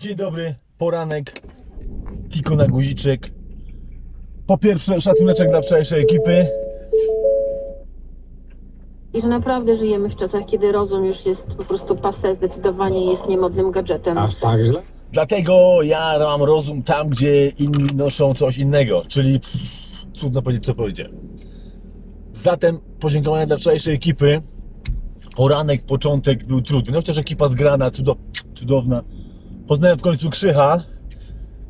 Dzień dobry, poranek, Tiko na guziczek. Po pierwsze, szacuneczek dla wczorajszej ekipy. I że naprawdę żyjemy w czasach, kiedy rozum już jest po prostu passe, zdecydowanie jest niemodnym gadżetem. Aż tak źle? Dlatego ja mam rozum tam, gdzie inni noszą coś innego, czyli pff, trudno powiedzieć, co powiedziałem. Zatem podziękowania dla wczorajszej ekipy. Poranek, początek był trudny, no chociaż ekipa zgrana, cudo, cudowna. Poznałem w końcu Krzycha,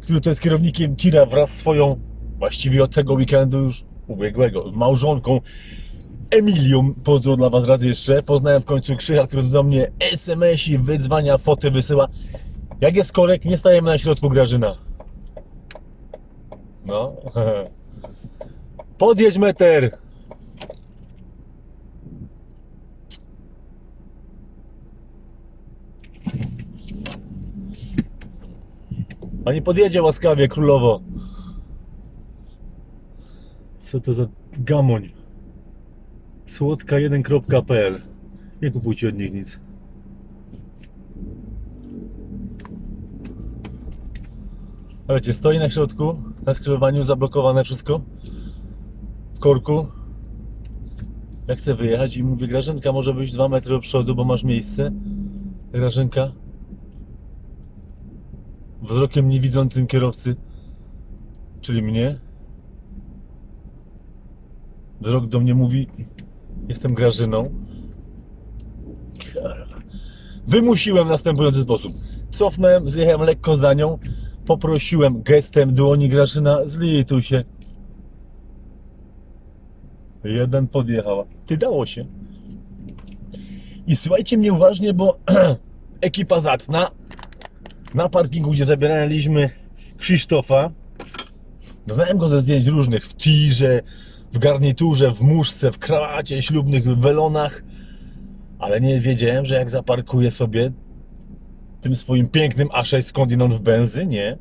który to jest kierownikiem tira wraz z swoją, właściwie od tego weekendu już ubiegłego, małżonką Emilią. Pozdro dla Was raz jeszcze. Poznałem w końcu Krzycha, który do mnie SMS-i, wyzwania, foty wysyła. Jak jest korek, nie stajemy na środku Grażyna. No. Podjedź meter. Pani podjedzie łaskawie, królowo. Co to za gamoń? Słodka1.pl Nie kupujcie od nich nic. A stoi na środku, na skrzyżowaniu, zablokowane wszystko. W korku. Ja chcę wyjechać i mówię, Grażynka, może być dwa metry do przodu, bo masz miejsce. Grażynka. Wzrokiem niewidzącym kierowcy, czyli mnie. Wzrok do mnie mówi, jestem Grażyną. Wymusiłem w następujący sposób. Cofnąłem, zjechałem lekko za nią, poprosiłem gestem dłoni Grażyna, zlituj się. Jeden podjechała. Ty dało się. I słuchajcie mnie uważnie, bo ekipa zacna na parkingu, gdzie zabieraliśmy Krzysztofa. Znałem go ze zdjęć różnych w tirze, w garniturze, w muszce, w krawacie, ślubnych welonach, ale nie wiedziałem, że jak zaparkuję sobie tym swoim pięknym A6 skądinąd w benzynie,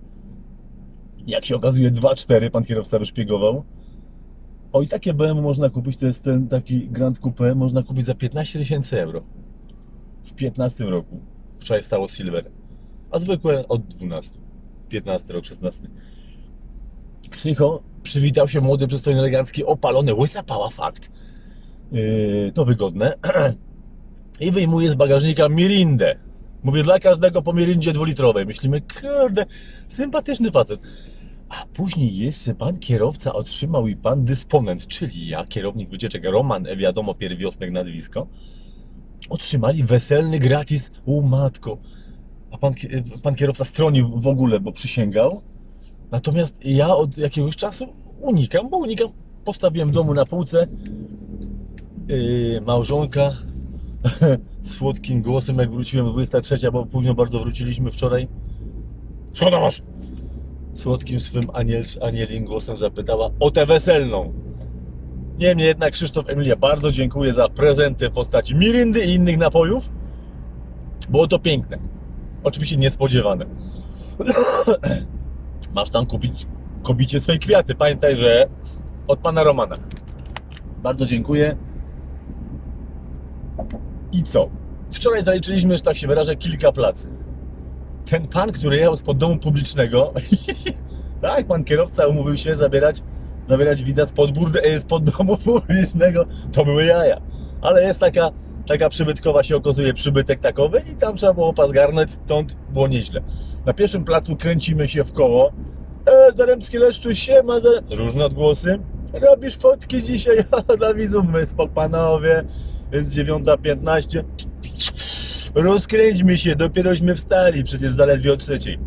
jak się okazuje 2.4 pan kierowca wyszpiegował. O i takie BMW można kupić, to jest ten taki Grand Coupe, można kupić za 15 tysięcy euro. W 15 roku. Wczoraj stało Silver. A zwykłe od 12. 15 rok, 16. Krzycho przywitał się młody, przystojny, elegancki, opalony, łysa pała, fakt. Yy, to wygodne. I wyjmuje z bagażnika Mirindę. Mówię, dla każdego po Mirindzie dwulitrowej. Myślimy, kurde, sympatyczny facet. A później jeszcze pan kierowca otrzymał i pan dysponent, czyli ja, kierownik wycieczek Roman, wiadomo, pierwiosnek nazwisko, otrzymali weselny gratis u matko. A pan, pan kierowca stronił w ogóle, bo przysięgał. Natomiast ja od jakiegoś czasu unikam, bo unikam. Postawiłem w domu na półce. Yy, małżonka słodkim głosem, jak wróciłem 23, bo późno bardzo wróciliśmy wczoraj. Tam masz? Słodkim swym aniel, anielim głosem zapytała o tę weselną. Niemniej jednak Krzysztof Emilia, bardzo dziękuję za prezenty w postaci mirindy i innych napojów. Było to piękne. Oczywiście niespodziewane. Masz tam kupić kobicie swej kwiaty. Pamiętaj, że od pana Romana. Bardzo dziękuję. I co? Wczoraj zaliczyliśmy, że tak się wyrażę, kilka placy. Ten pan, który jechał spod domu publicznego, tak, pan kierowca umówił się zabierać, zabierać widza spod, burde, e, spod domu publicznego, to były jaja. Ale jest taka, taka przybytkowa się okazuje przybytek takowy i tam trzeba było pas garnąć, stąd było nieźle. Na pierwszym placu kręcimy się w koło. E, Zaremski Leszczu, siema, zare... różne odgłosy. Robisz fotki dzisiaj dla widzów, my spok panowie, jest 9.15. Rozkręćmy się, dopierośmy wstali, przecież zaledwie o trzeciej.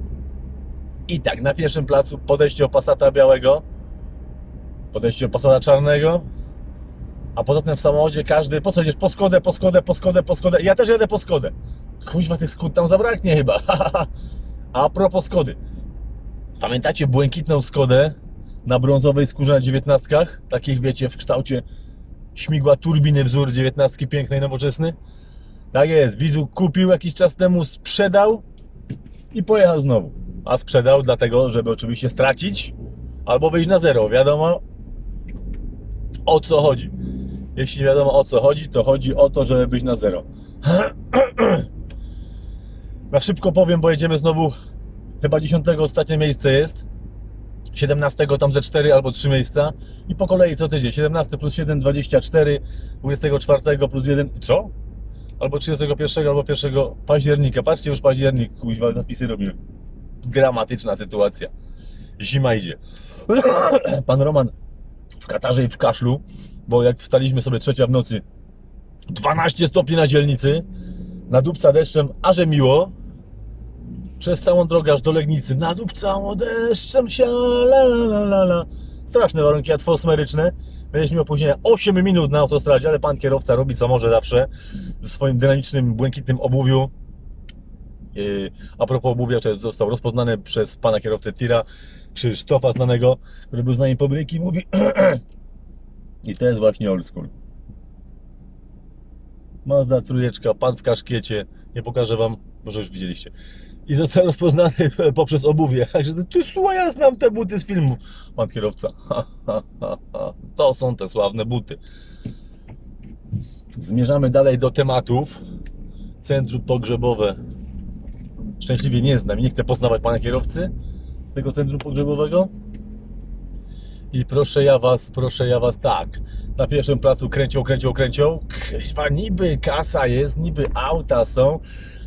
I tak, na pierwszym placu podejście o Passata białego, podejście o Passata czarnego, a poza tym w samochodzie każdy, po co jedziesz? Po Skodę, po Skodę, po Skodę, po Skodę. Ja też jadę po Skodę. Kuźwa, tych skód tam zabraknie chyba. a propos Skody. Pamiętacie błękitną Skodę na brązowej skórze na dziewiętnastkach? Takich, wiecie, w kształcie śmigła turbiny wzór dziewiętnastki pięknej, nowoczesny? Tak jest, widzu kupił jakiś czas temu, sprzedał i pojechał znowu. A sprzedał dlatego, żeby oczywiście stracić albo wyjść na zero. Wiadomo o co chodzi. Jeśli wiadomo o co chodzi, to chodzi o to, żeby być na zero. Na szybko powiem, bo jedziemy znowu Chyba 10 ostatnie miejsce jest. 17 tam ze 4 albo 3 miejsca. I po kolei co tydzień. 17 plus 7, 24. 24 plus 1. Co? Albo 31 albo 1 października. Patrzcie, już październik, kuźwa, zapisy robimy. Dramatyczna sytuacja. Zima idzie. Pan Roman w katarze i w kaszlu, bo jak wstaliśmy sobie trzecia w nocy, 12 stopni na dzielnicy, nadupca deszczem, a miło, przez całą drogę aż do Legnicy, nadupcało deszczem się, la la la la. Straszne warunki atmosferyczne. Mieliśmy opóźnienia 8 minut na autostradzie, ale pan kierowca robi co może zawsze ze swoim dynamicznym, błękitnym obuwiu. Yy, a propos obuwia, to został rozpoznany przez pana kierowcę tira Krzysztofa znanego, który był z nami po bryki, mówi i to jest właśnie old school. Mazda trójeczka, pan w kaszkiecie, nie pokażę wam, może już widzieliście. I został rozpoznany poprzez obuwie. Także ty słuchaj, ja znam te buty z filmu. Pan kierowca. To są te sławne buty. Zmierzamy dalej do tematów. Centrum pogrzebowe. Szczęśliwie nie znam i nie chcę poznawać pana kierowcy z tego centrum pogrzebowego. I proszę ja was, proszę ja was tak. Na pierwszym placu kręcią, kręcią, kręcią. Kurwa, niby kasa jest, niby auta są,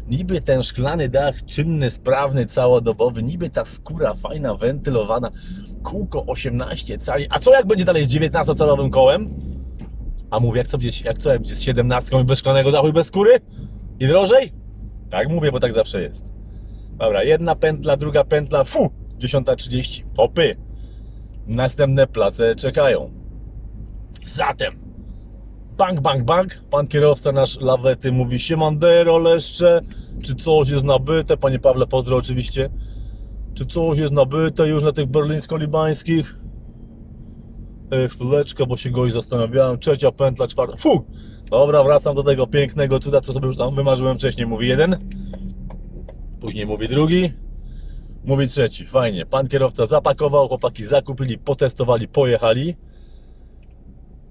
niby ten szklany dach czynny, sprawny, całodobowy, niby ta skóra fajna, wentylowana, kółko 18 cali. A co jak będzie dalej z 19-calowym kołem? A mówię, jak co, będzie- jak co, jak będzie z 17 i bez szklanego dachu i bez skóry? I drożej? Tak mówię, bo tak zawsze jest. Dobra, jedna pętla, druga pętla, fu, 10.30, hopy. Następne place czekają. Zatem, bang, bang, bang, pan kierowca nasz lawety mówi siemandero leszcze, czy coś jest nabyte, panie Pawle, pozdro oczywiście, czy coś jest nabyte już na tych berlińsko-libańskich? E, chwileczkę, bo się goś zastanawiałem, trzecia pętla, czwarta, fu, dobra, wracam do tego pięknego cuda, co sobie już tam wymarzyłem wcześniej, mówi jeden, później mówi drugi, Mówi trzeci, fajnie. Pan kierowca zapakował, chłopaki zakupili, potestowali, pojechali.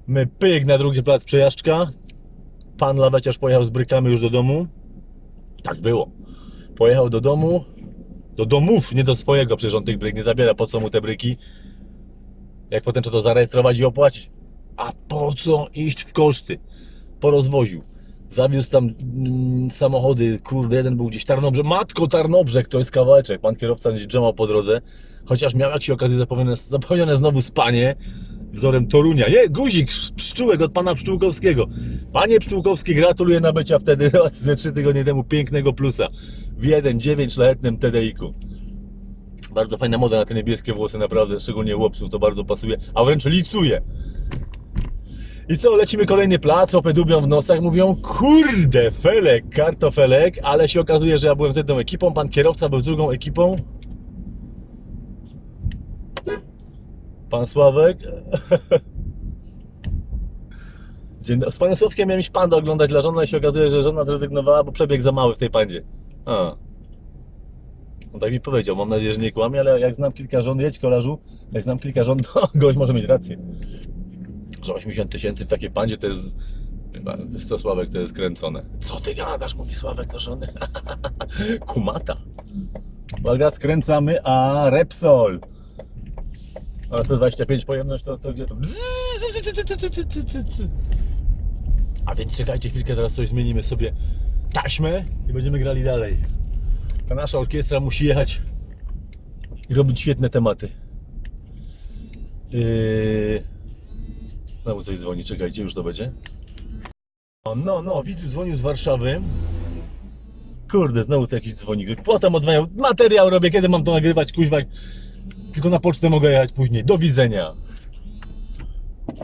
My pyk na drugi plac przejażdżka. Pan laweciarz pojechał z brykami już do domu. Tak było. Pojechał do domu. Do domów, nie do swojego, przecież on tych bryk nie zabiera. Po co mu te bryki? Jak potem trzeba to zarejestrować i opłacić? A po co iść w koszty? Porozwoził. Zawiózł tam mm, samochody, kurde, jeden był gdzieś Tarnobrzeg, matko Tarnobrzeg, to jest kawałeczek, pan kierowca gdzieś drzemał po drodze, chociaż miał jakieś okazję zapewnione, zapewnione znowu spanie, wzorem Torunia, nie, guzik, pszczółek od pana Pszczółkowskiego, panie Pszczółkowski, gratuluję nabycia wtedy ze trzy tygodnie temu pięknego plusa, w 1.9 szlachetnym TDI-ku. Bardzo fajna moda na te niebieskie włosy, naprawdę, szczególnie chłopców, to bardzo pasuje, a wręcz licuje. I co, lecimy kolejny plac, opę dubią w nosach, mówią, kurde, felek, kartofelek, ale się okazuje, że ja byłem z jedną ekipą, pan kierowca był z drugą ekipą. Pan Sławek. Dzień. Z panem Sławkiem miałem iść pandę oglądać dla żony, ale się okazuje, że żona zrezygnowała, bo przebieg za mały w tej pandzie. A. On tak mi powiedział, mam nadzieję, że nie kłamie, ale jak znam kilka żon, jedź kolarzu, jak znam kilka żon, to gość może mieć rację że 80 tysięcy w takiej pandzie to jest. Chyba, wiesz co, Sławek, to jest kręcone. Co ty gadasz, mówi Sławek do żony. Kumata. Uwaga, skręcamy, a Repsol. Ale 125 pojemność, to, to gdzie to? A więc czekajcie chwilkę, teraz coś zmienimy sobie taśmę i będziemy grali dalej. Ta nasza orkiestra musi jechać i robić świetne tematy. Yy... Znowu coś dzwoni, czekajcie, już to będzie. O, no, no, widz dzwonił z Warszawy. Kurde, znowu to jakiś dzwonik. Potem odzwaniał, materiał robię, kiedy mam to nagrywać, kuźwa. Tylko na pocztę mogę jechać później. Do widzenia.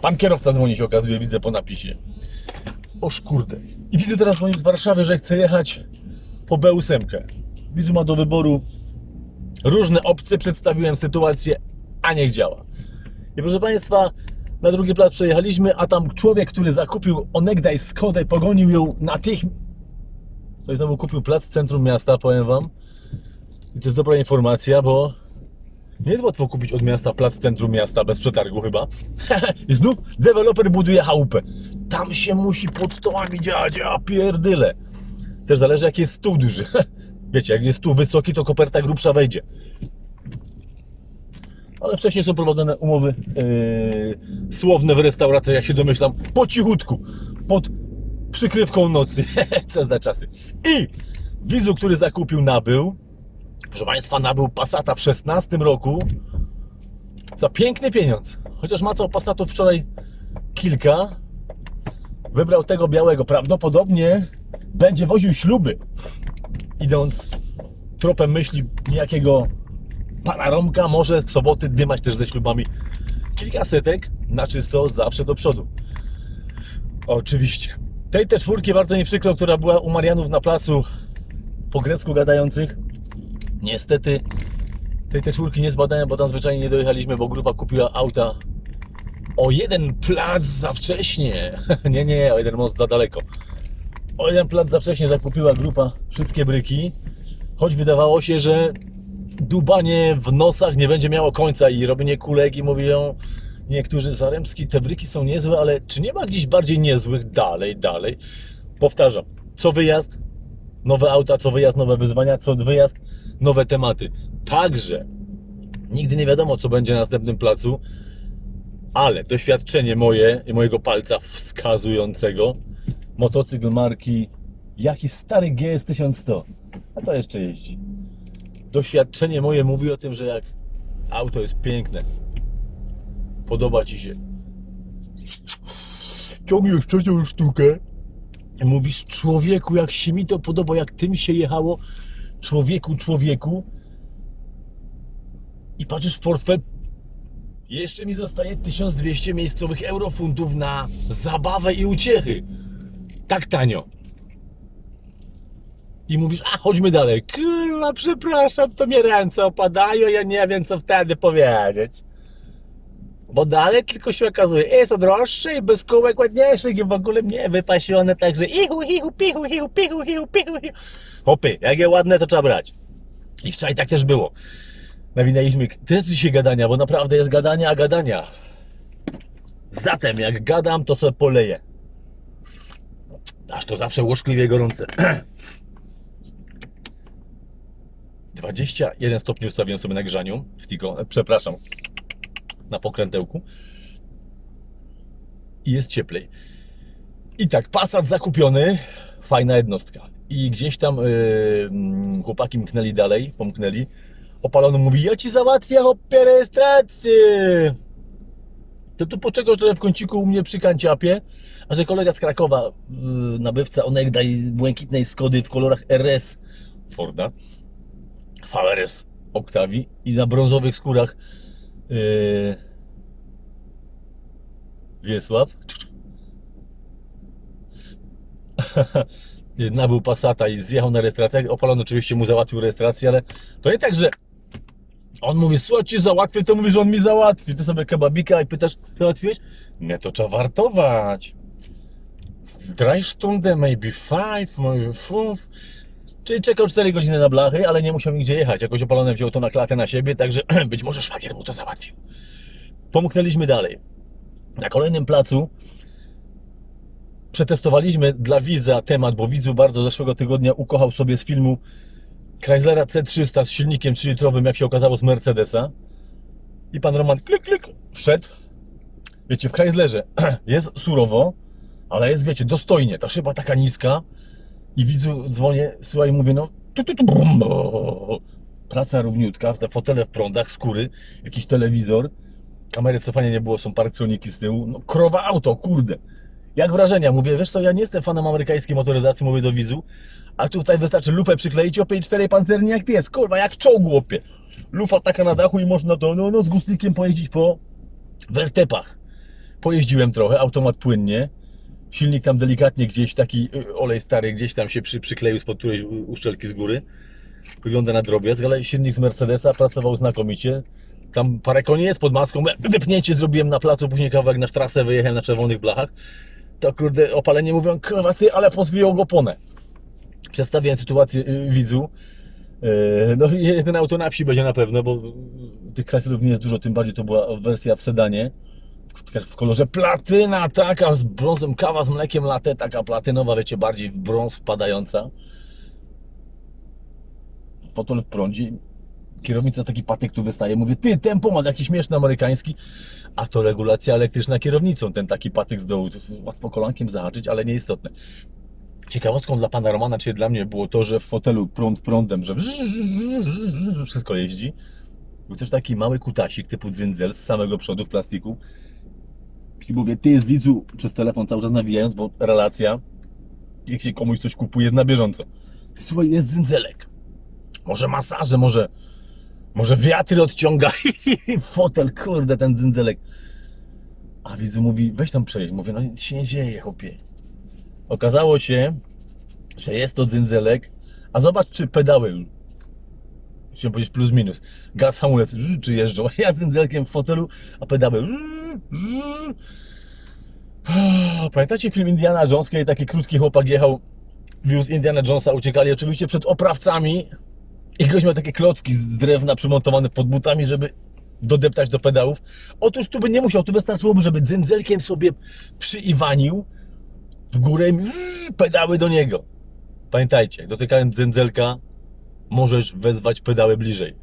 Pan kierowca dzwoni się okazuje, widzę po napisie. Oż kurde. I widzę teraz dzwonił z Warszawy, że chce jechać po B8. Widzu ma do wyboru różne opcje, przedstawiłem sytuację, a niech działa. I proszę Państwa, na drugi plac przejechaliśmy, a tam człowiek, który zakupił onegdaj Skodę, pogonił ją natychmiast. Ktoś znowu kupił plac w centrum miasta, powiem Wam. I to jest dobra informacja, bo nie jest łatwo kupić od miasta plac w centrum miasta bez przetargu chyba. I znów deweloper buduje chałupę. Tam się musi pod stołami dziać, a pierdyle. Też zależy jaki jest stół duży. Wiecie, jak jest tu wysoki, to koperta grubsza wejdzie. Ale wcześniej są prowadzone umowy yy, słowne w restauracjach, jak się domyślam, po cichutku, pod przykrywką nocy. Co za czasy. I widzu, który zakupił nabył, proszę Państwa, nabył Passata w 16 roku za piękny pieniądz. Chociaż macał Passatów wczoraj kilka, wybrał tego białego. Prawdopodobnie będzie woził śluby, idąc tropem myśli niejakiego pana Romka, może w soboty dymać też ze ślubami. Kilka setek na czysto zawsze do przodu. Oczywiście. Tej te czwórki bardzo mi przykro, która była u Marianów na placu po grecku gadających. Niestety tej te czwórki nie zbadałem, bo tam zwyczajnie nie dojechaliśmy, bo grupa kupiła auta o jeden plac za wcześnie. nie, nie, o jeden most za daleko. O jeden plac za wcześnie zakupiła grupa wszystkie bryki, choć wydawało się, że dubanie w nosach nie będzie miało końca i robienie kulek i mówią niektórzy Zaremski, te bryki są niezłe, ale czy nie ma gdzieś bardziej niezłych dalej, dalej? Powtarzam, co wyjazd, nowe auta, co wyjazd, nowe wyzwania, co wyjazd, nowe tematy. Także nigdy nie wiadomo, co będzie na następnym placu, ale doświadczenie moje i mojego palca wskazującego motocykl marki jaki stary GS 1100, a to jeszcze jeździ. Doświadczenie moje mówi o tym, że jak auto jest piękne, podoba Ci się, ciągniesz trzecią sztukę i mówisz człowieku, jak się mi to podoba, jak tym się jechało, człowieku, człowieku i patrzysz w portfel, jeszcze mi zostaje 1200 miejscowych eurofuntów na zabawę i uciechy. Tak tanio. I mówisz, a chodźmy dalej. Kurwa, przepraszam, to mi ręce opadają, ja nie wiem co wtedy powiedzieć. Bo dalej tylko się okazuje, jest to droższe i bez kółek ładniejszych i w ogóle mnie wypasione, także ichu, ichu, pichu, ichu, pichu, ichu, pichu, ichu. Hopy, jak je ładne, to trzeba brać. I wczoraj tak też było. Nawinęliśmy, to jest dzisiaj gadania, bo naprawdę jest gadania, a gadania. Zatem, jak gadam, to sobie poleję. Aż to zawsze łoszkliwie gorące. 21 stopni ustawiłem sobie na grzaniu w Tigo, e, przepraszam, na pokrętełku. I jest cieplej. I tak, Passat zakupiony, fajna jednostka. I gdzieś tam yy, chłopaki mknęli dalej, pomknęli. Opalony mówi, ja ci załatwię hopie rejestrację. To tu poczekasz trochę w kąciku u mnie przy kanciapie, a że kolega z Krakowa, yy, nabywca onegdaj błękitnej Skody w kolorach RS Forda, VRS Octavii i na brązowych skórach yy, Wiesław nabył Passata i zjechał na rejestrację. Opalony oczywiście mu załatwił rejestrację, ale to nie tak, że on mówi, słuchaj, załatwię, to mówi, że on mi załatwi. Ty sobie kebabika i pytasz, załatwiłeś? Nie, to trzeba wartować. Drei Stunden, maybe five, maybe five. Czyli czekał 4 godziny na blachy, ale nie musiał nigdzie jechać. Jakoś opalony wziął to na klatę na siebie, także być może szwagier mu to załatwił. Pomknęliśmy dalej. Na kolejnym placu przetestowaliśmy dla widza temat, bo widzu bardzo zeszłego tygodnia ukochał sobie z filmu Chryslera C300 z silnikiem 3-litrowym, jak się okazało, z Mercedesa. I pan Roman klik, klik, wszedł. Wiecie, w Chryslerze jest surowo, ale jest, wiecie, dostojnie. Ta szyba taka niska. I widzu dzwonię, słuchaj, mówię, no tu, tu, tu, brum, bo. Praca równiutka, te fotele w prądach, skóry, jakiś telewizor, kamery cofania nie było, są parktroniki z tyłu, no krowa auto, kurde. Jak wrażenia? Mówię, wiesz co, ja nie jestem fanem amerykańskiej motoryzacji, mówię do widzu, a tutaj wystarczy lufę przykleić, opie i czterej pancerni jak pies, kurwa, jak w czołgu, opie. Lufa taka na dachu i można to, no, no z gustlikiem pojeździć po wertepach. Pojeździłem trochę, automat płynnie, silnik tam delikatnie gdzieś, taki y, olej stary gdzieś tam się przy, przykleił spod którejś uszczelki z góry. Wygląda na drobiazg, ale silnik z Mercedesa pracował znakomicie. Tam parę koni jest pod maską, wypnięcie zrobiłem na placu, później kawałek na trasę wyjechałem na czerwonych blachach. To kurde, opalenie mówią, kurwa ty, ale pozwijał go ponę. Przedstawiałem sytuację y, widzu. Yy, No jeden auto na wsi będzie na pewno, bo tych Chryslerów nie jest dużo, tym bardziej to była wersja w sedanie. W, kolorze platyna, taka z brązem, kawa z mlekiem latte, taka platynowa, wiecie, bardziej w brąz wpadająca. fotel w prądzie. Kierownica taki patyk tu wystaje. Mówię, ty, tempomat jakiś śmieszny amerykański. A to regulacja elektryczna kierownicą. Ten taki patyk z dołu. Łatwo kolankiem zahaczyć, ale nieistotne. Ciekawostką dla pana Romana, czy dla mnie było to, że w fotelu prąd prądem, że wszystko jeździ. Był też taki mały kutasik typu dzyndzel z samego przodu w plastiku. I mówię, ty z widzu przez telefon cały czas nawijając, bo relacja, jak się komuś coś kupuje, jest na bieżąco. Słuchaj, jest dzyndzelek. Może masaże, może, może wiatry odciąga. Fotel, kurde, ten dzyndzelek. A widzu mówi, weź tam przejeść. Mówię, no nic się nie dzieje, chłopie. Okazało się, że jest to dzyndzelek, a zobacz, czy pedały Chciałem powiedzieć plus minus. Gaz, hamulec, czy jeżdżą. Ja z dzyndzelkiem w fotelu, a pedały. Pamiętacie film Indiana Jones, kiedy taki krótki chłopak jechał, wiózł Indiana Jonesa, uciekali oczywiście przed oprawcami i gość miał takie klocki z drewna przymontowane pod butami, żeby dodeptać do pedałów. Otóż tu by nie musiał, tu wystarczyłoby, żeby dzyndzelkiem sobie przyiwanił w górę i pedały do niego. Pamiętajcie, dotykając dzyndzelka, możesz wezwać pedały bliżej.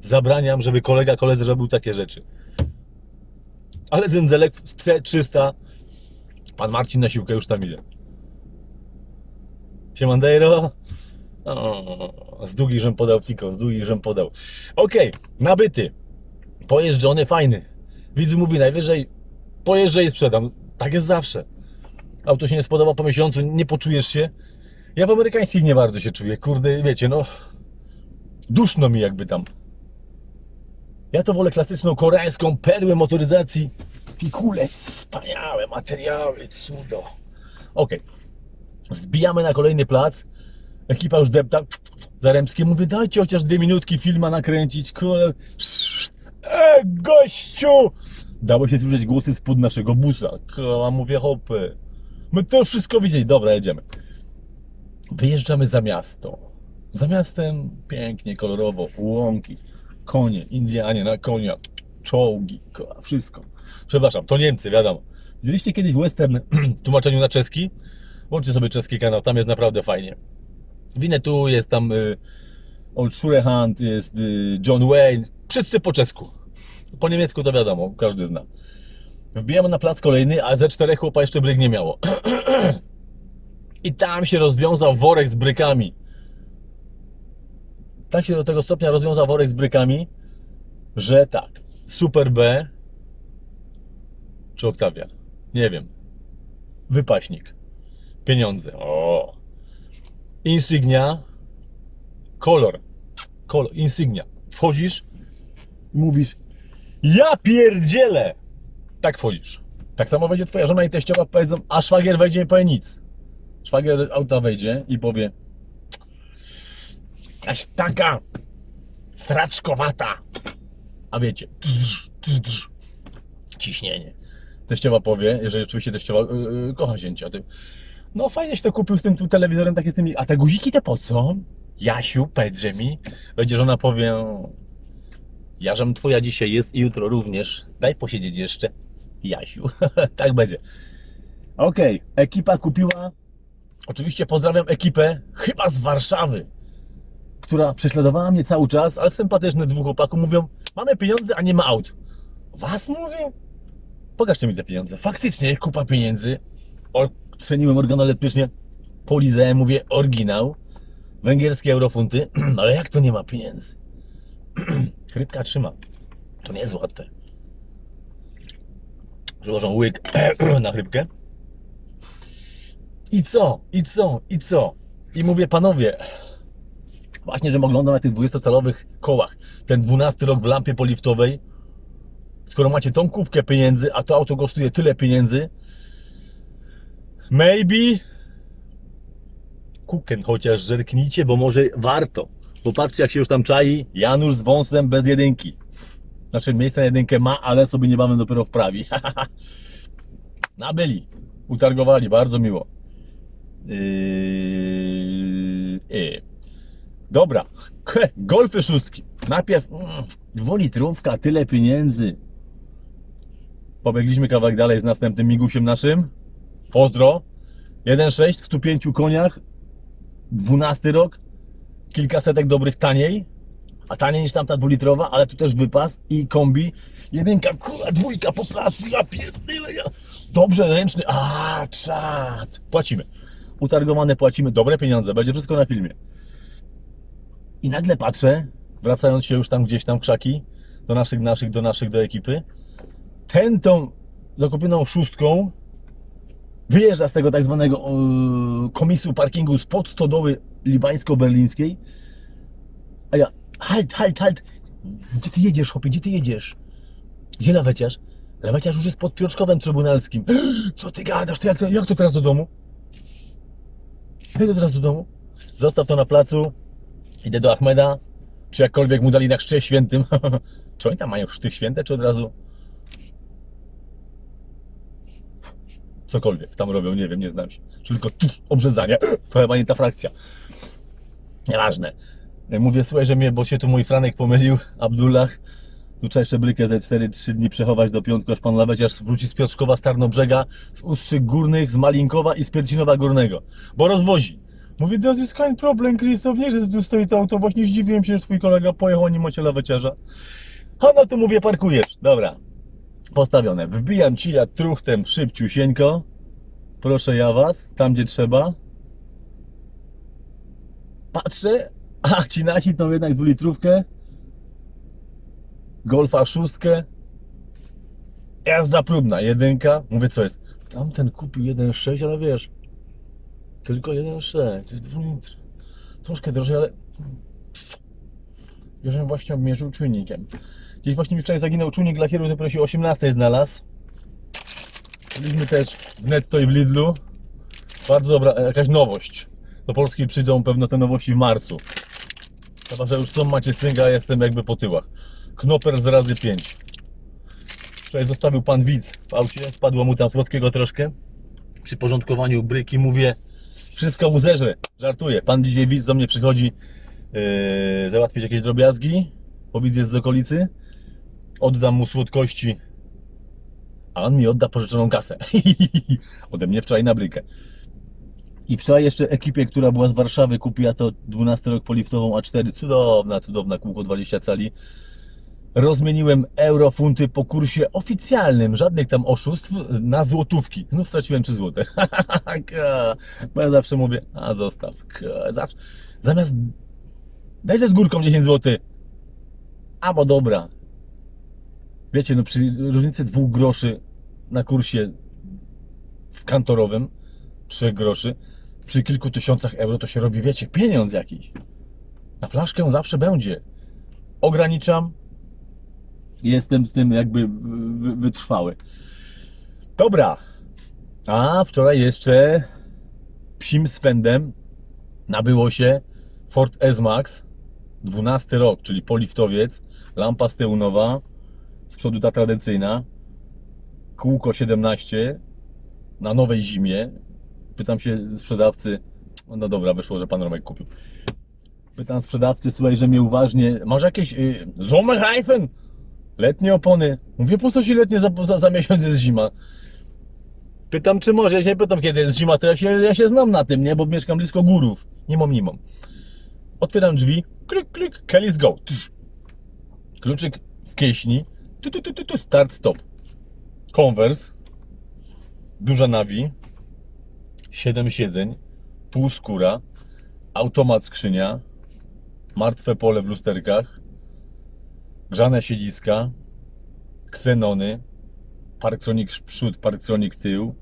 Zabraniam, żeby kolega koledzy robił takie rzeczy. Ale dzyndzelek w C300, pan Marcin na siłkę już tam idzie. Siemandero. O, z długich żem podał, Ciko, z długich żem podał. Okej, nabyty. Pojeżdżony, fajny. Widz mówi najwyżej pojeżdżę i sprzedam. Tak jest zawsze. Auto się nie spodoba po miesiącu, nie poczujesz się. Ja w amerykańskich nie bardzo się czuję. Kurde, wiecie, no. Duszno mi jakby tam. Ja to wolę klasyczną koreańską perłę motoryzacji. Pikulec, wspaniałe materiały, cudo. Okej. Zbijamy na kolejny plac. Ekipa już depta. Zaremskie mówię, dajcie chociaż dwie minutki filma nakręcić. Kurde. E, gościu! Dało się słyszeć głosy spod naszego busa. Koła, mówię, hopy. My to wszystko widzieli. Dobra, jedziemy. Wyjeżdżamy za miasto. Za miastem pięknie, kolorowo, łąki, konie, Indianie na konia, czołgi, ko- wszystko. Przepraszam, to Niemcy, wiadomo. Widzieliście kiedyś western w tłumaczeniu na czeski? Włączcie sobie czeski kanał, tam jest naprawdę fajnie. tu jest tam y, Old Surehand, jest y, John Wayne, wszyscy po czesku. Po niemiecku to wiadomo, każdy zna. Wbijamy na plac kolejny, a ze czterech chłopa jeszcze bryk nie miało. I tam się rozwiązał worek z brykami. Tak się do tego stopnia rozwiązał worek z brykami, że tak, Super B czy Octavia, nie wiem, wypaśnik, pieniądze, o, Insignia, kolor, kolor, Insignia, wchodzisz? I mówisz, ja pierdzielę, tak wchodzisz. Tak samo będzie twoja żona i teściowa powiedzą, a szwagier wejdzie i powie nic. Szwagier do auta wejdzie i powie jakaś taka straczkowata. A wiecie, drz, drz, drz, ciśnienie. Teściowa powie, jeżeli oczywiście teściowa yy, kocha zięcia, ty no fajnie się to kupił z tym tu telewizorem, takie z tymi, a te guziki te po co? Jasiu, powiedz mi. Będzie żona powie, Jarzem twoja dzisiaj jest i jutro również. Daj posiedzieć jeszcze. Jasiu, tak będzie. Okej, ekipa kupiła. Oczywiście pozdrawiam ekipę, chyba z Warszawy, która prześladowała mnie cały czas, ale sympatyczne dwóch chłopaków mówią: Mamy pieniądze, a nie ma aut. Was mówię? Pokażcie mi te pieniądze. Faktycznie, kupa pieniędzy. Oceniłem organoleptycznie. Polizałem, mówię oryginał. Węgierskie eurofunty, ale jak to nie ma pieniędzy? Chrypka trzyma. To nie jest łatwe. Przyłożą łyk na chrypkę. I co? I co? I co? I mówię, panowie, właśnie, że oglądam na tych 20-calowych kołach ten 12 rok w lampie poliftowej, skoro macie tą kubkę pieniędzy, a to auto kosztuje tyle pieniędzy, maybe kuken chociaż zerknijcie, bo może warto. Popatrzcie, jak się już tam czai Janusz z wąsem bez jedynki. Znaczy, miejsce na jedynkę ma, ale sobie niebawem dopiero wprawi. Nabyli. Utargowali, bardzo miło. Yy, yy. Dobra, golfy szóstki. Najpierw mm, dwulitrówka, tyle pieniędzy. Pobiegliśmy kawałek dalej z następnym migusiem naszym. Pozdro. 1.6 w 105 koniach. 12 rok. kilkasetek dobrych taniej, a taniej niż tamta dwulitrowa, ale tu też wypas i kombi. Jedynka, kurwa, dwójka po placu, ja pierdolę. Dobrze, ręczny, a czad. Płacimy. Utargowane płacimy, dobre pieniądze, będzie wszystko na filmie. I nagle patrzę, wracając się już tam gdzieś tam krzaki, do naszych, naszych, do naszych, do ekipy, ten tą zakupioną szóstką wyjeżdża z tego tak zwanego e, komisu parkingu spod stodoły libańsko-berlińskiej, a ja, halt, halt, halt, gdzie ty jedziesz, chłopie, gdzie ty jedziesz? Gdzie laweciarz? Laweciarz już jest pod Piotrkowem Trybunalskim. Co ty gadasz, to jak, jak to teraz do domu? To teraz do domu? Zostaw to na placu, idę do Ahmeda, czy jakkolwiek mu dali na chrzcie świętym. czy oni tam mają chrzty święte, czy od razu cokolwiek tam robią, nie wiem, nie znam się. Czy tylko obrzezanie, to chyba nie ta frakcja. Nieważne. Mówię, słuchaj, że mnie, bo się tu mój Franek pomylił, Abdullah. Tu trzeba jeszcze brykę ze 4-3 dni przechować do piątku, aż pan Laweciarz wróci z Piotrkowa, z Tarnobrzega, z Ustrzyk Górnych, z Malinkowa i z Piercinowa Górnego. Bo rozwozi. Mówię, to jest kind problem, Krzysztof, nie, że tu stoi to auto, właśnie zdziwiłem się, że twój kolega pojechał, nie macie Laweciarza. A no to mówię, parkujesz. Dobra, postawione. Wbijam cila truchtem szybciusieńko. Proszę ja was, tam gdzie trzeba. Patrzę, a ci nasi to jednak dwulitrówkę. Golfa szóstkę. Jazda próbna, jedynka. Mówię, co jest? Tamten kupił 1.6, ale wiesz, tylko 1.6, to jest dwulitr. Troszkę drożej, ale... Już właśnie obmierzył czujnikiem. Gdzieś właśnie mi wczoraj zaginął czujnik lakieru, który się o 18 znalazł. Byliśmy też w Netto i w Lidlu. Bardzo dobra, e, jakaś nowość. Do Polski przyjdą pewno te nowości w marcu. Chyba, że już są macie cynga, jestem jakby po tyłach. Knoper z razy 5. Wczoraj zostawił pan widz w aucie, spadło mu tam słodkiego troszkę. Przy porządkowaniu bryki mówię, wszystko mu zeżre. Żartuję. Pan dzisiaj widz do mnie przychodzi yy, załatwić jakieś drobiazgi, bo widz jest z okolicy. Oddam mu słodkości, a on mi odda pożyczoną kasę. Ode mnie wczoraj na brykę. I wczoraj jeszcze ekipie, która była z Warszawy, kupiła to 12 rok poliftową A4. Cudowna, cudowna kółko 20 cali. Rozmieniłem euro, funty po kursie oficjalnym, żadnych tam oszustw, na złotówki. Znów straciłem 3 złote. Bo ja zawsze mówię, a zostaw. Zawsze. Zamiast dajże z górką 10 zł. A bo dobra. Wiecie, no przy różnicy dwóch groszy na kursie w kantorowym, 3 groszy, przy kilku tysiącach euro to się robi, wiecie, pieniądz jakiś. Na flaszkę zawsze będzie. Ograniczam. Jestem z tym jakby wy- wytrwały. Dobra. A wczoraj jeszcze psim swędem nabyło się Ford S-Max 12 rok, czyli poliftowiec, lampa z tyłu nowa, z przodu ta tradycyjna, kółko 17 na nowej zimie. Pytam się sprzedawcy, no dobra, wyszło, że pan Romek kupił. Pytam sprzedawcy, słuchaj, że mnie uważnie, masz jakieś y, Sommerreifen? Letnie opony. Mówię, po co ci letnie, za, za, za miesiąc jest zima. Pytam, czy może, ja się pytam, kiedy jest zima, to ja się, ja się znam na tym, nie, bo mieszkam blisko górów. Nie mam, nie mam. Otwieram drzwi, klik, klik, Kelly's go. Kluczyk w kieśni, tu, tu, tu, tu, tu, start, stop. Converse, duża nawi, 7 siedzeń, pół skóra, automat skrzynia, martwe pole w lusterkach, grzane siedziska, ksenony, parktronik przód, parktronik tył.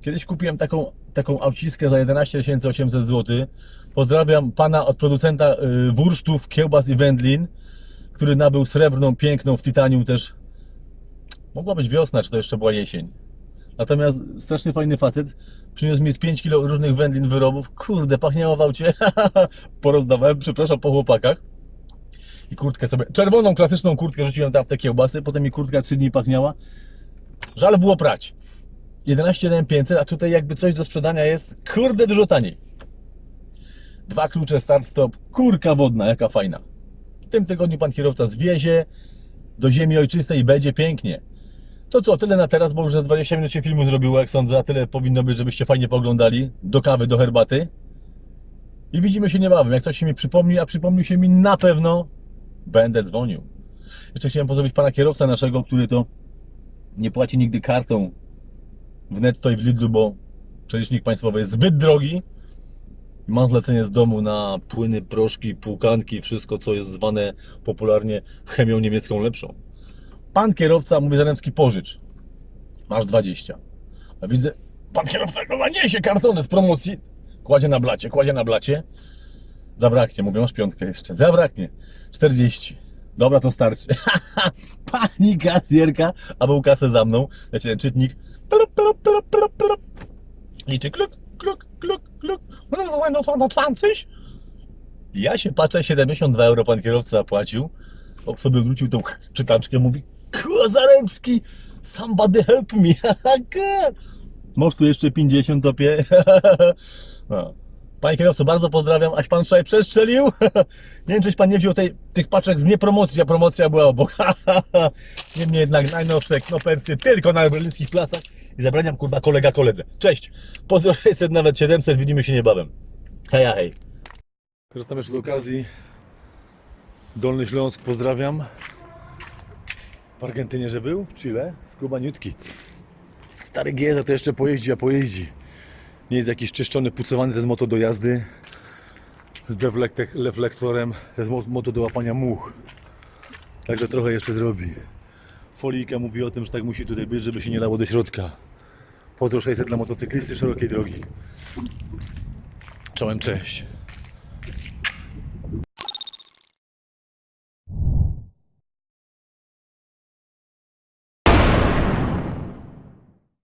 Kiedyś kupiłem taką, taką auciskę za 11 800 zł. Pozdrawiam pana od producenta y, wursztów, kiełbas i wędlin, który nabył srebrną, piękną w titanium też. Mogła być wiosna, czy to jeszcze była jesień. Natomiast strasznie fajny facet. Przyniósł mi z 5 kg różnych wędlin, wyrobów. Kurde, pachniało w aucie. Porozdawałem, przepraszam, po chłopakach. I kurtkę sobie, czerwoną, klasyczną kurtkę rzuciłem tam w te kiełbasy. Potem mi kurtka 3 dni pachniała. Żal było prać. 11 500, a tutaj jakby coś do sprzedania jest, kurde, dużo taniej. Dwa klucze, start, stop, kurka wodna, jaka fajna. W tym tygodniu pan kierowca zwiezie do ziemi ojczystej i będzie pięknie. To co, tyle na teraz, bo już za 20 minut się filmu zrobiło, jak sądzę, a tyle powinno być, żebyście fajnie poglądali. Do kawy, do herbaty. I widzimy się niebawem. Jak coś się mi przypomni, a przypomni się mi na pewno, będę dzwonił. Jeszcze chciałem pozdrowić pana kierowcę naszego, który to nie płaci nigdy kartą w netto i w Lidlu, bo przelicznik państwowy jest zbyt drogi. Mam zlecenie z domu na płyny, proszki, płukanki, wszystko co jest zwane popularnie chemią niemiecką lepszą. Pan kierowca mówi Zaremski pożycz. Masz 20. A widzę, pan kierowca go niesie kartony z promocji. Kładzie na blacie, kładzie na blacie. Zabraknie, mówię, masz piątkę jeszcze. Zabraknie. 40. Dobra, to starczy. Pani kasjerka, a był kasę za mną. Wiecie, ten czytnik. Liczy kluk, kluk, kluk, kluk. No to na 20. Ja się patrzę, 72 euro pan kierowca zapłacił. On sobie wrócił tą czytaczkę, mówi Kurwa Zaremski, somebody help me. Masz tu jeszcze 50 topie. no. Panie kierowco, bardzo pozdrawiam, aś pan wczoraj przestrzelił. nie wiem, czyś pan nie wziął tej, tych paczek z niepromocji, a promocja była obok. Niemniej jednak najnowsze knopersy tylko na berlińskich placach i zabraniam kurwa kolega koledze. Cześć, pozdro 600, nawet 700, widzimy się niebawem. Hej, hej. Korzystam jeszcze z okazji. Dolny Śląsk, pozdrawiam. W Argentynie, że był? W Chile? Z Kubaniutki. Stary GZ to jeszcze pojeździ, a pojeździ. Nie jest jakiś czyszczony, pucowany, to jest moto do jazdy. Z reflektorem, to jest mo- moto do łapania much. Także trochę jeszcze zrobi. Folijka mówi o tym, że tak musi tutaj być, żeby się nie dało do środka. Pozdro 600 dla motocyklisty szerokiej drogi. Czołem, cześć.